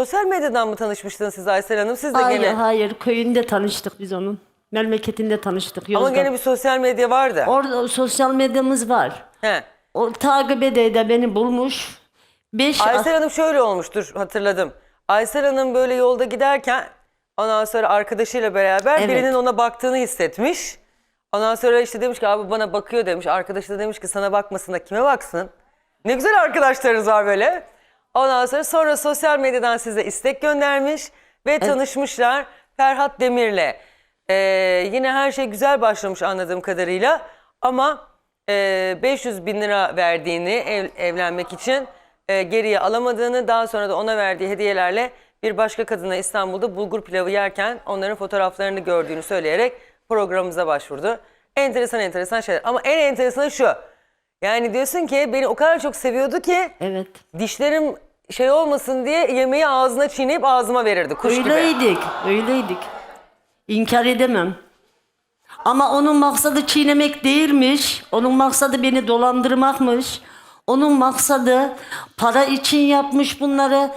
Sosyal medyadan mı tanışmıştınız siz Aysel Hanım? Siz de Hayır gene. hayır köyünde tanıştık biz onun. Memleketinde tanıştık. Ama Yozgat. gene bir sosyal medya vardı. Orada sosyal medyamız var. He. O takip ede de beni bulmuş. Beş Aysel Hanım şöyle olmuştur hatırladım. Aysel Hanım böyle yolda giderken ondan sonra arkadaşıyla beraber Evet. birinin ona baktığını hissetmiş. Ondan sonra işte demiş ki abi bana bakıyor demiş. Arkadaşı da demiş ki sana bakmasın da kime baksın? Ne güzel arkadaşlarınız var böyle. Ondan sonra sonra sosyal medyadan size istek göndermiş ve tanışmışlar Ferhat Demir'le. Ee, yine her şey güzel başlamış anladığım kadarıyla ama e, 500 bin lira verdiğini ev- evlenmek için e, geriye alamadığını daha sonra da ona verdiği hediyelerle bir başka kadına İstanbul'da bulgur pilavı yerken onların fotoğraflarını gördüğünü söyleyerek programımıza başvurdu. Enteresan enteresan şeyler ama en enteresanı şu. Yani diyorsun ki beni o kadar çok seviyordu ki Evet. dişlerim şey olmasın diye yemeği ağzına çiğneyip ağzıma verirdi kuş gibi. Öyleydik. Öyleydik. İnkar edemem. Ama onun maksadı çiğnemek değilmiş. Onun maksadı beni dolandırmakmış. Onun maksadı para için yapmış bunları.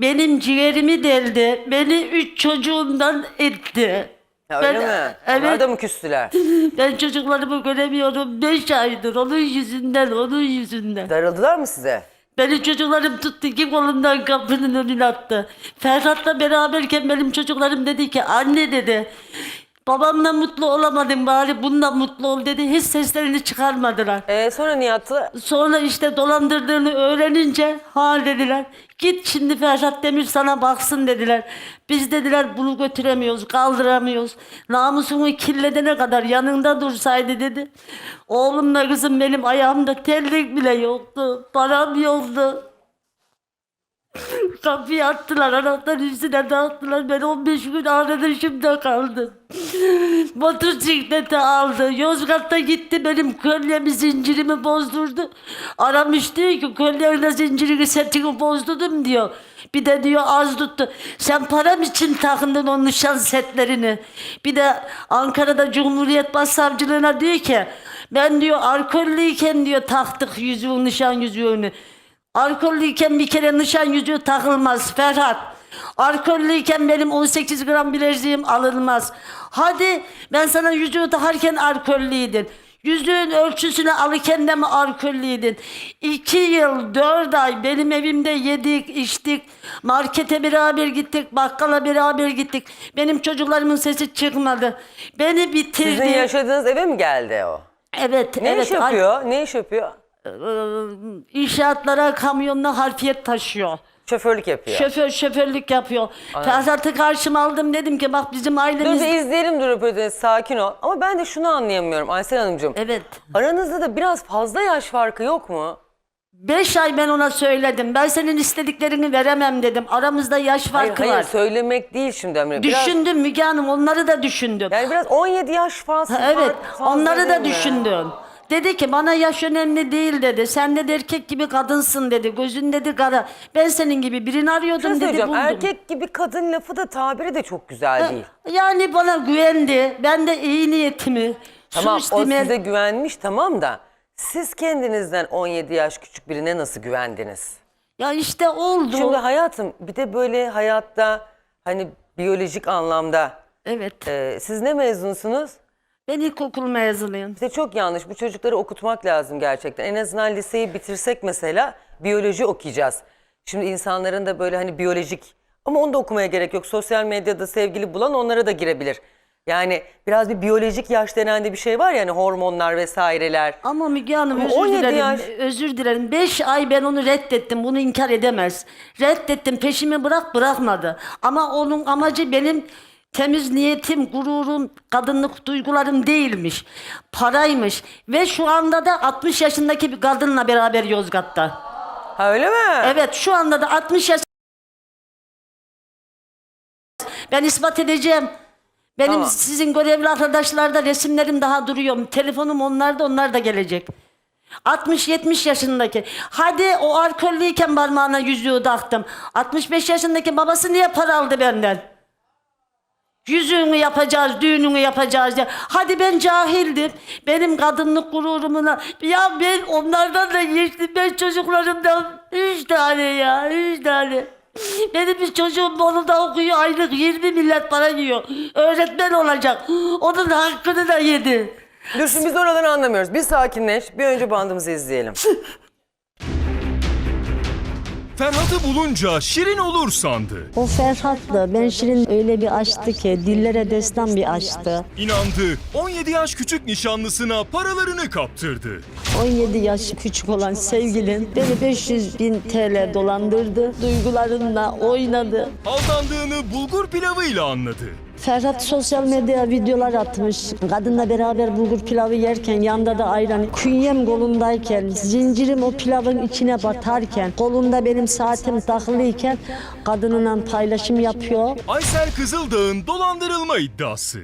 Benim ciğerimi deldi. Beni üç çocuğumdan etti. Ya öyle Ben- mi? Onlar Evet. da mı küstüler? Ben çocuklarımı göremiyorum. Beş aydır onun yüzünden, onun yüzünden. Darıldılar mı size? Beni çocuklarım tuttu iki kolundan kapının önüne attı. Ferhat'la beraberken benim çocuklarım dedi ki anne dedi. Babamla mutlu olamadım bari bununla mutlu ol dedi. Hiç seslerini çıkarmadılar. Ee, sonra niye attılar? Sonra işte dolandırdığını öğrenince ha dediler. Git şimdi Ferhat Demir sana baksın dediler. Biz dediler bunu götüremiyoruz, kaldıramıyoruz. Namusunu kirledene kadar yanında dursaydı dedi. Oğlumla kızım benim ayağımda terlik bile yoktu. Param yoktu. Kapıyı attılar, anahtar üstüne dağıttılar. Ben 15 gün arkadaşımda kaldım. Motosikleti aldı. Yozgat'ta gitti benim kolyemi zincirimi bozdurdu. Aramış diyor ki kolyenle zincirini setini bozdurdum diyor. Bir de diyor az tuttu. Sen param için takındın o nişan setlerini. Bir de Ankara'da Cumhuriyet Başsavcılığına diyor ki ben diyor alkollüyken diyor taktık yüzüğü nişan yüzüğünü. Alkollüyken bir kere nişan yüzüğü takılmaz Ferhat. Alkollüyken benim 18 gram bileziğim alınmaz. Hadi ben sana yüzüğü takarken alkollüydün. Yüzüğün ölçüsünü alırken de mi alkollüydün? İki yıl, dört ay benim evimde yedik, içtik. Markete beraber gittik, bakkala beraber gittik. Benim çocuklarımın sesi çıkmadı. Beni bitirdi. Sizin yaşadığınız eve mi geldi o? Evet, Ne evet. iş yapıyor? Ne iş yapıyor? Ee, inşaatlara kamyonla harfiyet taşıyor. Şoförlük yapıyor. Şoför şoförlük yapıyor. Ferhat'ı karşıma aldım dedim ki bak bizim Dur ailemiz... bir izleyelim dur röportajı sakin ol. Ama ben de şunu anlayamıyorum Aysel Hanımcığım. Evet. Aranızda da biraz fazla yaş farkı yok mu? Beş ay ben ona söyledim. Ben senin istediklerini veremem dedim. Aramızda yaş Hayır, farkı hayır var. söylemek değil şimdi Emre. Biraz, Düşündüm Müge Hanım onları da düşündüm. yani biraz 17 yaş fazla. Ha, evet fark- fazla onları değil da mi? düşündüm. Dedi ki bana yaş önemli değil dedi. Sen de erkek gibi kadınsın dedi. Gözün dedi kara. Ben senin gibi birini Bir arıyordum dedi söyleyeceğim. buldum. Erkek gibi kadın lafı da tabiri de çok güzel değil. Yani bana güvendi. Ben de iyi niyetimi, Tamam o suistimal- size güvenmiş tamam da siz kendinizden 17 yaş küçük birine nasıl güvendiniz? Ya işte oldu. Şimdi hayatım bir de böyle hayatta hani biyolojik anlamda Evet. e, siz ne mezunsunuz? Ben ilkokul mezunuyum. İşte çok yanlış. Bu çocukları okutmak lazım gerçekten. En azından liseyi bitirsek mesela biyoloji okuyacağız. Şimdi insanların da böyle hani biyolojik ama onu da okumaya gerek yok. Sosyal medyada sevgili bulan onlara da girebilir. Yani biraz bir biyolojik yaş denen de bir şey var ya hani hormonlar vesaireler. Ama Müge Hanım Ama özür 17 dilerim. yaş. Özür dilerim. Beş ay ben onu reddettim. Bunu inkar edemez. Reddettim. Peşimi bırak bırakmadı. Ama onun amacı benim temiz niyetim, gururum, kadınlık duygularım değilmiş. Paraymış. Ve şu anda da 60 yaşındaki bir kadınla beraber Yozgat'ta. Ha öyle mi? Evet şu anda da 60 yaş. Ben ispat edeceğim. Benim Tamam. sizin görevli arkadaşlarda resimlerim daha duruyor. Telefonum onlarda onlar da gelecek. 60-70 yaşındaki. Hadi o alkollüyken parmağına yüzüğü taktım. 65 yaşındaki babası niye para aldı benden? Yüzüğünü yapacağız, düğününü yapacağız diye. Hadi ben cahildim. Benim kadınlık gururumuna. Ya ben onlardan da geçtim. Ben çocuklarımdan üç tane ya, üç tane. Benim bir çocuğum Bolu'da okuyor aylık 20 millet para yiyor. Öğretmen olacak. Onun hakkını da yedi. Dur şimdi biz oraları anlamıyoruz. Bir sakinleş. Bir önce bandımızı izleyelim. Ferhat'ı bulunca şirin olur sandı. O Ferhat'la ben Şirin öyle bir açtı ki dillere destan bir açtı. İnandı. 17 yaş küçük nişanlısına paralarını kaptırdı. 17 yaş küçük olan sevgilim beni 500 bin TL dolandırdı. Duygularımla oynadı. Aldandığını bulgur pilavıyla anladı. Ferhat sosyal medyaya videolar atmış. Kadınla beraber bulgur pilavı yerken yanda da ayran. Künyem kolundayken, zincirim o pilavın içine batarken, kolunda benim saatim takılıyken kadınla paylaşım yapıyor. Aysel Kızıldağ'ın dolandırılma iddiası.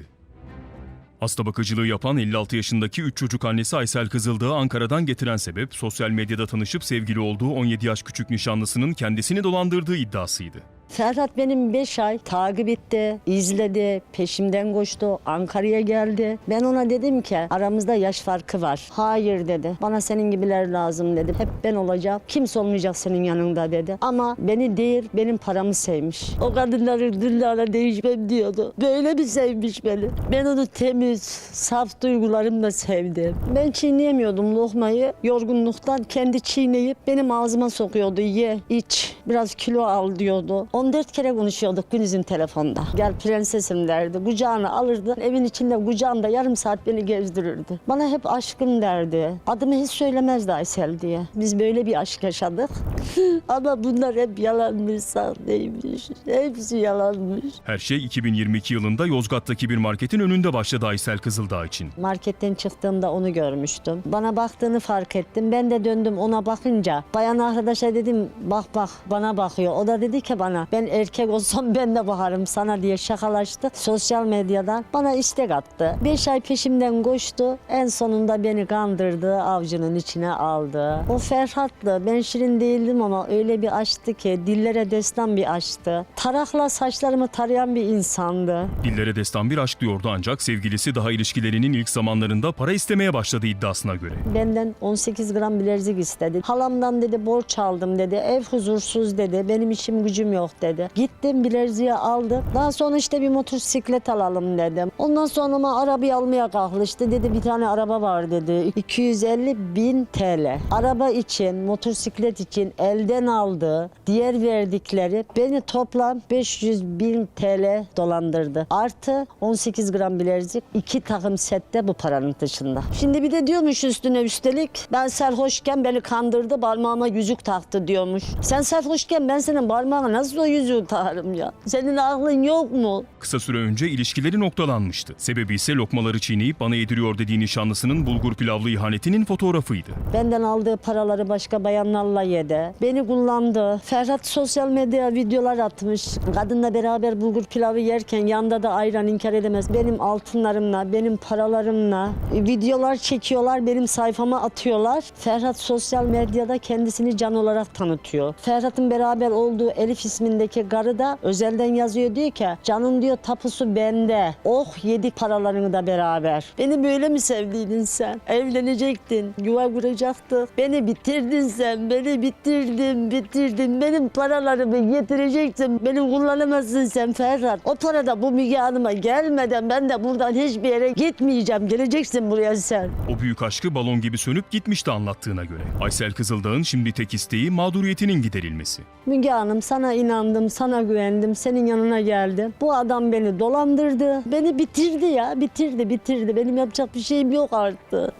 Hasta bakıcılığı yapan 56 yaşındaki 3 çocuk annesi Aysel Kızıldağ'ı Ankara'dan getiren sebep sosyal medyada tanışıp sevgili olduğu 17 yaş küçük nişanlısının kendisini dolandırdığı iddiasıydı. Ferhat benim 5 ay takip etti, izledi, peşimden koştu, Ankara'ya geldi. Ben ona dedim ki aramızda yaş farkı var. Hayır dedi. Bana senin gibiler lazım dedi. Hep ben olacağım. Kimse olmayacak senin yanında dedi. Ama beni değil benim paramı sevmiş. O kadınları dillere değişmem diyordu. Böyle mi sevmiş beni? Ben onu temiz, saf duygularımla sevdim. Ben çiğneyemiyordum lokmayı. Yorgunluktan kendi çiğneyip benim ağzıma sokuyordu. Ye, iç, biraz kilo al diyordu. 14 kere konuşuyorduk Günüz'ün telefonda. Gel prensesim derdi. Kucağına alırdı. Evin içinde kucağımda yarım saat beni gezdirirdi. Bana hep aşkım derdi. Adımı hiç söylemezdi Aysel diye. Biz böyle bir aşk yaşadık. Ama bunlar hep yalanmış, sahteymiş. Hepsi yalanmış. Her şey 2022 yılında Yozgat'taki bir marketin önünde başladı Aysel Kızıldağ için. Marketten çıktığımda onu görmüştüm. Bana baktığını fark ettim. Ben de döndüm ona bakınca. Bayan arkadaşa dedim bak bak bana bakıyor. O da dedi ki bana ben erkek olsam ben de bakarım sana diye şakalaştık. Sosyal medyadan bana istek attı. Beş ay peşimden koştu. En sonunda beni kandırdı. Avcının içine aldı. O Ferhat'lı. Ben şirin değildim ama öyle bir açtı ki dillere destan bir açtı. Tarakla saçlarımı tarayan bir insandı. Dillere destan bir aşk diyordu ancak sevgilisi daha ilişkilerinin ilk zamanlarında para istemeye başladı iddiasına göre. Benden 18 gram bilezik istedi. Halamdan dedi borç aldım dedi. Ev huzursuz dedi. Benim işim gücüm yok dedi. Gittim bileziği aldım. Daha sonra işte bir motosiklet alalım dedim. Ondan sonra ama arabayı almaya kalkıştı. Dedi bir tane araba var dedi. 250 bin TL. Araba için, motosiklet için elden aldı. Diğer verdikleri beni toplam 500 bin TL dolandırdı. Artı 18 gram bilezik. iki takım sette bu paranın dışında. Şimdi bir de diyormuş üstüne üstelik ben sarhoşken beni kandırdı parmağıma yüzük taktı diyormuş. Sen sarhoşken ben senin parmağına nasıl o yüzüğü takarım ya? Senin aklın yok mu? Kısa süre önce ilişkileri noktalanmıştı. Sebebi ise lokmaları çiğneyip bana yediriyor dediği nişanlısının bulgur pilavlı ihanetinin fotoğrafıydı. Benden aldığı paraları başka bayanlarla yedi. Beni kullandı. Ferhat sosyal medyaya videolar atmış. Kadınla beraber bulgur pilavı yerken yanda da ayran inkar edemez. Benim altınlarımla, benim paralarımla videolar çekiyorlar. Benim sayfama atıyorlar. Ferhat sosyal medyada kendisini can olarak tanıtıyor. Ferhat'ın beraber olduğu Elif ismindeki karı da özelden yazıyor diyor ki canın diyor tapusu bende. Oh yedi paralarını da beraber. Beni böyle mi sevdiydin sen? Evlenecektin, yuva kuracaktı. Beni bitirdin sen, beni bitirdin, bitirdin. Benim paralarımı getireceksin, beni kullanamazsın sen Ferhat. O para da bu Müge Hanım'a gelmeden ben de buradan hiçbir yere gitmeyeceğim. Geleceksin buraya sen. O büyük aşkı balon gibi sönüp gitmişti anlattığına göre. Aysel Kızıldağ'ın şimdi tek isteği mağduriyetinin giderilmesi. Müge Hanım sana inandım, sana güvendim, senin yanına geldim. Bu adam beni dolandırdı. Beni bitirdi ya, bitirdi, bitirdi. Benim yapacak bir şeyim yok artık.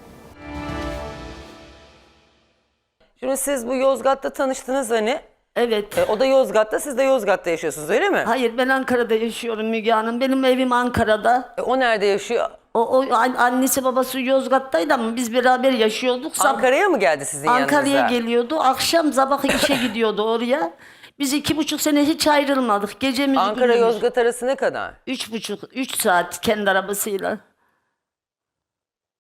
Şimdi siz bu Yozgat'ta tanıştınız hani. Evet. E, o da Yozgat'ta, siz de Yozgat'ta yaşıyorsunuz öyle mi? Hayır ben Ankara'da yaşıyorum Müge Hanım. Benim evim Ankara'da. E, o nerede yaşıyor? O, o an- annesi babası Yozgat'taydı ama biz beraber yaşıyorduk. Sab- Ankara'ya mı geldi sizin Ankara'ya yanınıza? geliyordu. Akşam sabah işe gidiyordu oraya. Biz iki buçuk sene hiç ayrılmadık. Gecemiz Ankara gündüzümüz. Yozgat arası ne kadar? Üç buçuk, üç saat kendi arabasıyla.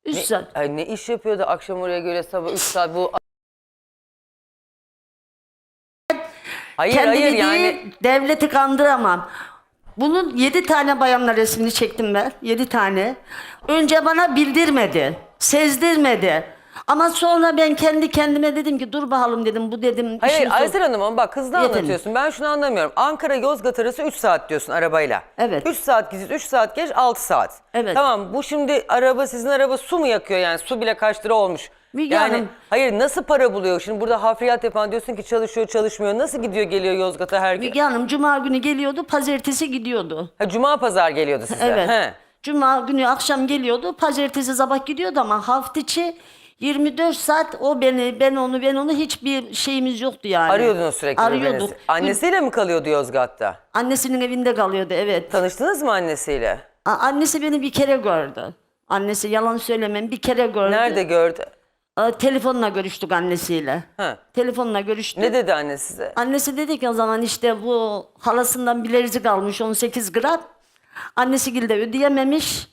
Üç Ne, saat. ay, ne iş yapıyordu akşam oraya göre sabah 3 saat bu... Hayır Kendimi hayır değil, yani devleti kandıramam. Bunun yedi tane bayanla resmini çektim ben. Yedi tane. Önce bana bildirmedi. Sezdirmedi. Ama sonra ben kendi kendime dedim ki dur bakalım dedim bu dedim. Hayır işin sonu- Aysel Hanım ama bak hızlı Yetelim. anlatıyorsun. Ben şunu anlamıyorum. Ankara Yozgat arası 3 saat diyorsun arabayla. Evet. 3 saat gidiş 3 saat geç 6 saat. Evet. Tamam bu şimdi araba sizin araba su mu yakıyor yani su bile kaç lira olmuş. Müge yani Hanım- hayır nasıl para buluyor? Şimdi burada hafriyat yapan diyorsun ki çalışıyor çalışmıyor. Nasıl gidiyor geliyor Yozgat'a her gün? Müge Hanım cuma günü geliyordu pazartesi gidiyordu. Ha, Cuma pazar geliyordu size. Evet. He. Cuma günü akşam geliyordu. Pazartesi sabah gidiyordu ama hafta içi 24 saat o beni, ben onu, ben onu hiçbir şeyimiz yoktu yani. Arıyordunuz sürekli Arıyorduk. birbirinizi. Annesiyle mi kalıyordu Yozgat'ta? Annesinin evinde kalıyordu evet. Tanıştınız mı annesiyle? A- Annesi beni bir kere gördü. Annesi yalan söylemem bir kere gördü. Nerede gördü? Aa, Telefonla görüştük annesiyle. Ha. Telefonla görüştük. Ne dedi anne size? Annesi dedi ki o zaman işte bu halasından bilezik almış 18 gram. Annesi gilde ödeyememiş.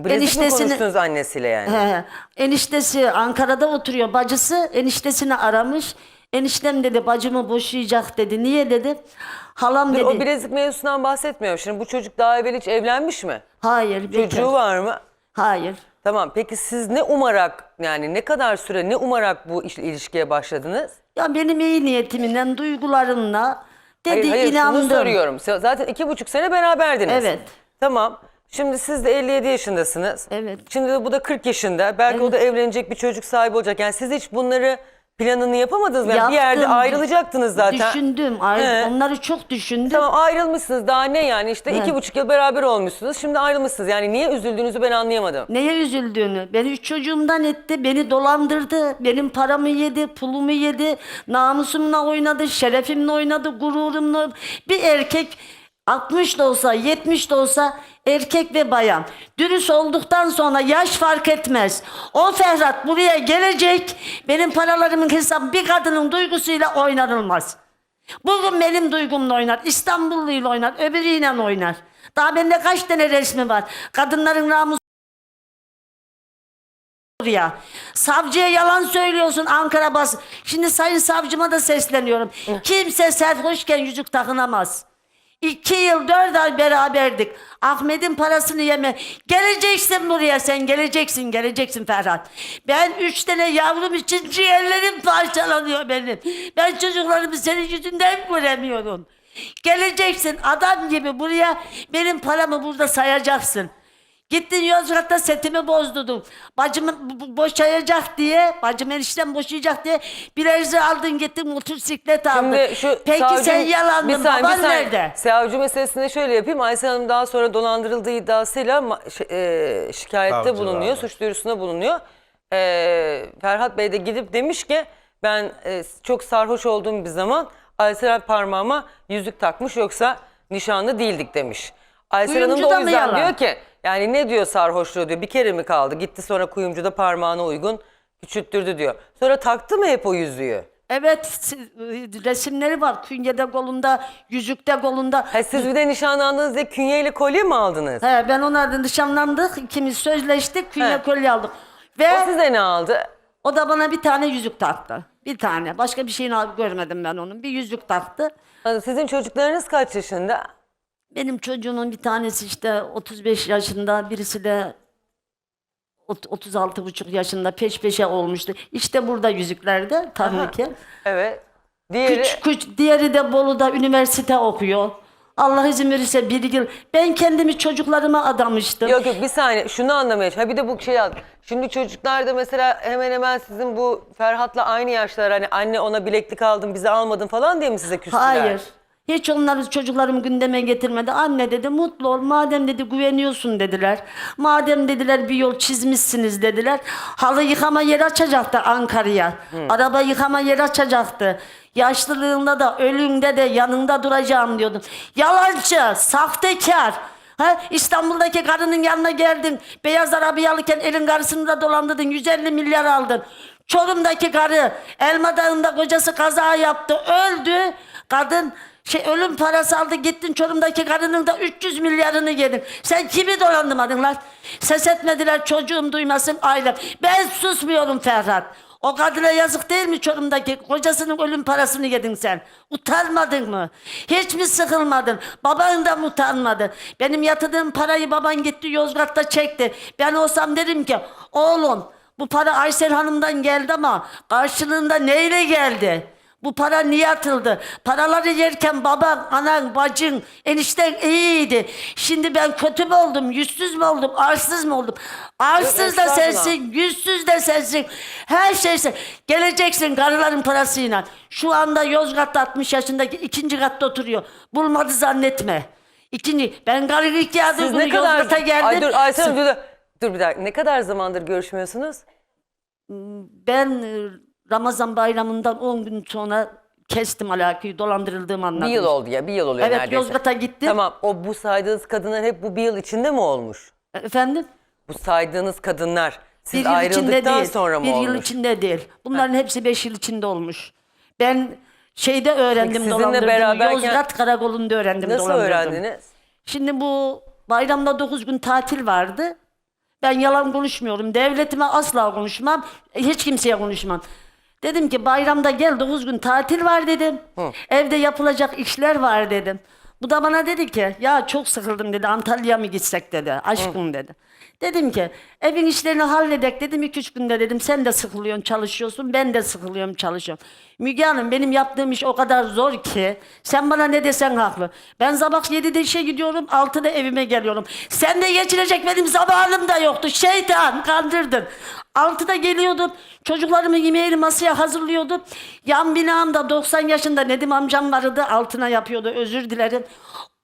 Bilezik mi eniştesini- konuştunuz annesiyle yani? He, eniştesi Ankara'da oturuyor. Bacısı eniştesini aramış. Eniştem dedi bacımı boşayacak dedi. Niye dedi? Halam Dur, dedi. o bilezik mevzusundan bahsetmiyorum. Şimdi bu çocuk daha evvel hiç evlenmiş mi? Hayır. bekar. Çocuğu var mı? Hayır. Tamam. Peki siz ne umarak yani ne kadar süre ne umarak bu iş- ilişkiye başladınız? Ya benim iyi niyetimden, duygularımla dedi hayır hayır inandım. şunu soruyorum. Se- Zaten iki buçuk sene beraberdiniz. Evet. Tamam. Şimdi siz de 57 yaşındasınız. Evet. Şimdi de bu da 40 yaşında. Belki o da evlenecek bir çocuk sahibi olacak. Yani siz hiç bunları planını yapamadınız mı? Yani bir yerde Yaptım. ayrılacaktınız zaten. Düşündüm. Ayrı- He. Onları çok düşündüm. Tamam ayrılmışsınız daha ne yani işte iki buçuk yıl beraber olmuşsunuz şimdi ayrılmışsınız yani niye üzüldüğünüzü ben anlayamadım. Neye üzüldüğünü. Beni üç çocuğumdan etti. Beni dolandırdı. Benim paramı yedi. Pulumu yedi. Namusumla oynadı. Şerefimle oynadı. Gururumla. Bir erkek 60 da olsa 70 de olsa erkek ve bayan. Dürüst olduktan sonra yaş fark etmez. O Ferhat buraya gelecek. Benim paralarımın hesabı bir kadının duygusuyla oynanılmaz. Bugün benim duygumla oynar. İstanbulluyla oynar. Öbürüyle oynar. Daha bende kaç tane resmi var. Kadınların namusu ya. Savcıya yalan söylüyorsun Ankara bas. Şimdi sayın savcıma da sesleniyorum. Kimse serhoşken yüzük takınamaz. İki yıl dört ay beraberdik. Ahmet'in parasını yeme. Geleceksin buraya sen geleceksin geleceksin Ferhat. Ben üç tane yavrum için ciğerlerim parçalanıyor benim. Ben çocuklarımı senin yüzünden göremiyorum. Geleceksin adam gibi buraya benim paramı burada sayacaksın. Gittin Yozgat'ta setimi bozdurdun. Bacımı bo- bo- boşayacak diye, bacım enişten boşayacak diye bir erzi aldın gittin motosiklet aldın. Şimdi şu Peki savcı- sen yalandın. Bir saniye, Baban bir saniye. nerede? Savcı meselesinde şöyle yapayım. Aysel Hanım daha sonra dolandırıldığı iddiasıyla ma- şi- e, şikayette Savcı bulunuyor. var. Suç duyurusunda bulunuyor. E, Ferhat Bey de gidip demiş ki ben e, çok sarhoş olduğum bir zaman Aysel parmağıma yüzük takmış yoksa nişanlı değildik demiş. Aysel Hanım da o mı yüzden yalan? diyor ki yani ne diyor sarhoşluğu diyor bir kere mi kaldı gitti sonra kuyumcuda parmağına uygun küçülttürdü diyor. Sonra taktı mı hep o yüzüğü? Evet si- resimleri var. Künyede kolunda, yüzükte kolunda. Ha, siz bir de nişanlandınız diye künyeyle kolye mi aldınız? He, ben onlarla nişanlandık. ikimiz sözleştik. Künye He. kolye aldık. Ve O size ne aldı? o da bana bir tane yüzük taktı. Bir tane. Başka bir şeyini al- görmedim ben onun. Bir yüzük taktı. Ha, Sizin çocuklarınız kaç yaşında? Benim çocuğumun bir tanesi işte 35 yaşında, birisi de ot- 36 buçuk yaşında peş peşe olmuştu. İşte burada yüzüklerde tabii ki. Evet. Diğeri Küç, küç, diğeri de Bolu'da üniversite okuyor. Allah izin verirse bir yıl. Ben kendimi çocuklarıma adamıştım. Yok yok bir saniye şunu anlamaya Ha bir de bu şey al. Şimdi çocuklar da mesela hemen hemen sizin bu Ferhat'la aynı yaşlar hani anne ona bileklik aldım bize almadın falan diye mi size küstüler? Hayır. Hiç onları çocuklarım gündeme getirmedi. Anne dedi mutlu ol. Madem dedi güveniyorsun dediler. Madem dediler bir yol çizmişsiniz dediler. Halı yıkama yeri açacaktı Ankara'ya. Araba yıkama yeri açacaktı. Yaşlılığında da ölümde de yanında duracağım diyordum. Yalancı, sahtekar. Ha, İstanbul'daki karının yanına geldin. Beyaz arabayı alırken elin karısını da dolandırdın. 150 milyar aldın. Çorum'daki karı Elma Dağı'nda kocası kaza yaptı. Öldü. Kadın şey ölüm parası aldı gittin Çorum'daki karının da 300 milyarını yedin. Sen kimi dolandırmadın lan? Ses etmediler çocuğum duymasın ailem. Ben susmuyorum Ferhat. O kadına yazık değil mi Çorum'daki kocasının ölüm parasını yedin sen? Utanmadın mı? Hiç mi sıkılmadın? Baban da mı utanmadı? Benim yatırdığım parayı baban gitti Yozgat'ta çekti. Ben olsam derim ki oğlum Bu para Aysel Hanım'dan geldi ama karşılığında neyle geldi? Bu para niye atıldı? Paraları yerken baban, anan, bacın, enişten iyiydi. Şimdi ben kötü mü oldum, yüzsüz mü oldum, arsız mı oldum? Arsız da estağfurullah. sensin, yüzsüz de sensin. Her şey sen. Geleceksin karıların parasıyla. Şu anda Yozgat'ta 60 yaşındaki ikinci katta oturuyor. Bulmadı zannetme. İkinci, ben karılık Siz yağdım ne kadar... Yozgat'a geldim. Ay dur Aysel Hanım, dur, dur. dur bir dakika. Ne kadar zamandır görüşmüyorsunuz? Ben e, Ramazan bayramından 10 gün sonra kestim alakayı dolandırıldığım anladım. Bir yıl oldu ya. Bir yıl oluyor Evet neredeyse. Yozgat'a gittim. Tamam. O bu saydığınız kadınlar hep bu bir yıl içinde mi olmuş? Efendim? Bu saydığınız kadınlar siz bir yıl içinde ayrıldıktan değil. sonra mı bir olmuş? yıl içinde değil. Bunların hepsi 5 yıl içinde olmuş. Ben şeyde öğrendim sizinle dolandırdığımı. beraberken- Yozgat karakolunda öğrendim Nasıl dolandırdığımı. öğrendiniz? Şimdi bu bayramda 9 gün tatil vardı. Ben yalan konuşmuyorum. Devletime asla konuşmam. Hiç kimseye konuşmam. Dedim ki bayramda gel 9 gün tatil var dedim. Evde yapılacak işler var dedim. Bu da bana dedi ki ya çok sıkıldım dedi Antalya'ya mı gitsek dedi aşkım dedi. Dedim ki evin işlerini halledek dedim 2-3 günde dedim sen de sıkılıyorsun çalışıyorsun ben de sıkılıyorum çalışıyorum. Müge Hanım benim yaptığım iş o kadar zor ki sen bana ne desen haklı. Ben sabah 7'de işe gidiyorum 6'da evime geliyorum. Sen de geçirecek benim zamanım da yoktu şeytan kandırdın. 6'da geliyordum çocuklarımı yemeğini masaya hazırlıyordum. Yan binamda 90 yaşında Nedim amcam vardı altına yapıyordu özür dilerim.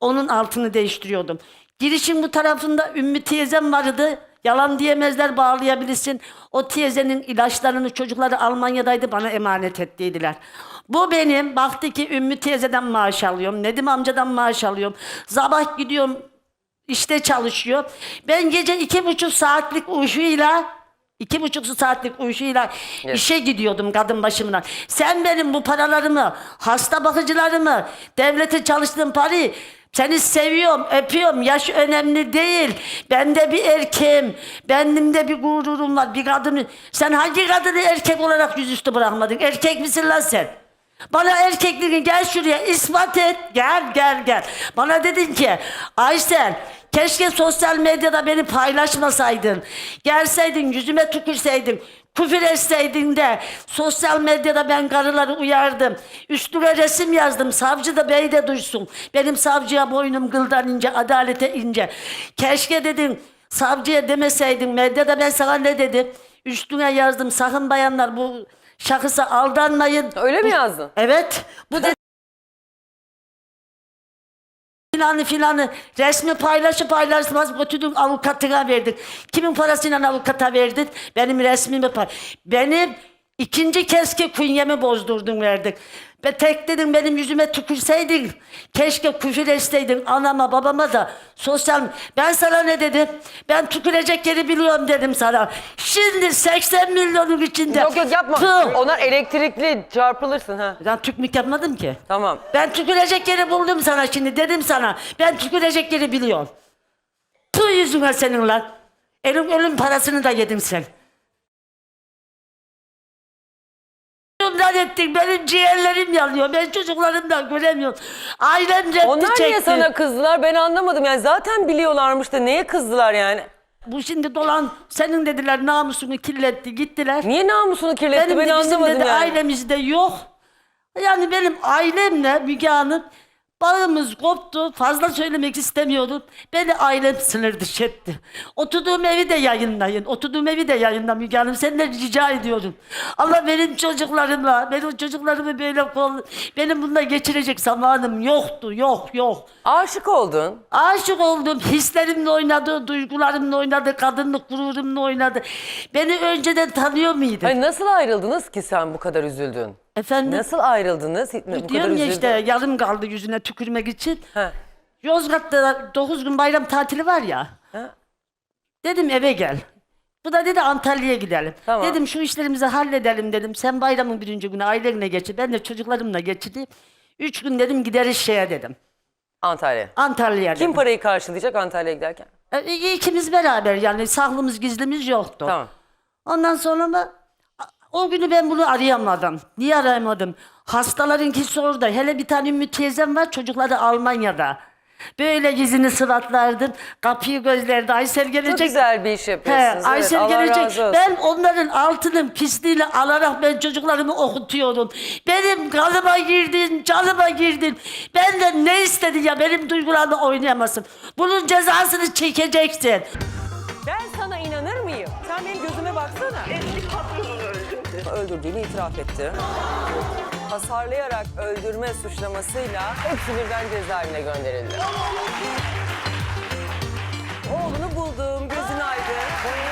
Onun altını değiştiriyordum. Girişin bu tarafında Ümmü teyzem vardı. Yalan diyemezler bağlayabilirsin. O teyzenin ilaçlarını çocukları Almanya'daydı bana emanet ettiydiler. Bu benim baktı ki Ümmü teyzeden maaş alıyorum. Nedim amcadan maaş alıyorum. Sabah gidiyorum işte çalışıyor. Ben gece iki buçuk saatlik uyuşuyla iki buçuk saatlik uyuşuyla işe gidiyordum kadın başımdan. Sen benim bu paralarımı, hasta bakıcılarımı, devlete çalıştığım parayı seni seviyorum, öpüyorum. Yaş önemli değil. Ben de bir erkeğim. Benim de bir gururum var. Bir kadın. Sen hangi kadını erkek olarak yüzüstü bırakmadın? Erkek misin lan sen? Bana erkekliğini gel şuraya ispat et. Gel gel gel. Bana dedin ki Aysel keşke sosyal medyada beni paylaşmasaydın. Gelseydin yüzüme tükürseydin. Küfür etseydin de sosyal medyada ben karıları uyardım. Üstüne resim yazdım. Savcı da bey de duysun. Benim savcıya boynum gıldan ince, adalete ince. Keşke dedin savcıya demeseydin. Medyada ben sana ne dedim? Üstüne yazdım. Sakın bayanlar bu şahısa aldanmayın. Öyle mi yazdın? Evet. Bu de filanı filanı resmi paylaşıp paylaşmaz götürdük avukatına verdik. Kimin parasıyla avukata verdin? Benim resmimi pay. Benim ikinci kez ki künyemi bozdurdun verdik. Ve tek dedim benim yüzüme tükürseydin. Keşke küfür etseydin anama babama da sosyal. Ben sana ne dedim? Ben tükürecek yeri biliyorum dedim sana. Şimdi 80 milyonun içinde. Yok yok yapma. Tüh! Onlar elektrikli çarpılırsın ha. Ben tükmük yapmadım ki. Tamam. Ben tükürecek yeri buldum sana şimdi dedim sana. Ben tükürecek yeri biliyorum. Tu yüzüne senin lan. Ölüm, ölüm parasını da yedin sen. Bundan ettin benim ciğerlerim yanıyor. Ben çocuklarımdan göremiyorum. Ailem reddi Onlar çekti. niye sana kızdılar ben anlamadım. Yani zaten biliyorlarmış da neye kızdılar yani? Bu şimdi dolan senin dediler namusunu kirletti gittiler. Niye namusunu kirletti Benim ben de bizim anlamadım dedi yani. ailemizde yok. Yani benim ailemle Müge Hanım bağımız koptu. Fazla söylemek istemiyordum. Beni ailem sınır dışı etti. Oturduğum evi de yayınlayın. Oturduğum evi de yayınla Müge Hanım. Senden rica ediyorum. Allah benim çocuklarıma, benim çocuklarımı böyle kol... Benim bunda geçirecek zamanım yoktu. Yok, yok. Aşık oldun. Aşık oldum. Hislerimle oynadı, duygularımla oynadı, kadınlık gururumla oynadı. Beni önceden tanıyor muydu? Ay nasıl ayrıldınız ki sen bu kadar üzüldün? Efendim? Nasıl ayrıldınız? Bu kadar Diyorum ya işte yarım kaldı yüzüne tükürmek için. Ha. Yozgat'ta 9 gün bayram tatili var ya. Ha. Dedim eve gel. Bu da dedi Antalya'ya gidelim. Tamam. Dedim şu işlerimizi halledelim dedim. Sen bayramın birinci günü ailenle geçir. Ben de çocuklarımla geçirdim. Üç gün dedim gideriz şeye dedim. Antalya. Antalya'ya Kim dedim. parayı karşılayacak Antalya'ya giderken? E, ikimiz beraber yani saklımız gizlimiz yoktu. Tamam. Ondan sonra da o günü ben bunu arayamadım. Niye arayamadım? Hastalarınkisi orada. Hele bir tane Ümmü teyzem var çocukları Almanya'da. Böyle yüzünü sıvatlardın. Kapıyı gözlerdi. Aysel gelecek. Çok güzel bir iş He, yapıyorsunuz. Aysel evet, Allah gelecek. razı olsun. Ben onların altının pisliğini alarak ben çocuklarımı okutuyorum. Benim kanıma girdin, canıma girdin. Benden ne istedin ya benim duygularımla oynayamasın. Bunun cezasını çekeceksin. öldürdüğünü itiraf etti. Hasarlayarak öldürme suçlamasıyla hepsi birden cezaevine gönderildi. Oğlunu buldum, gözün aydın.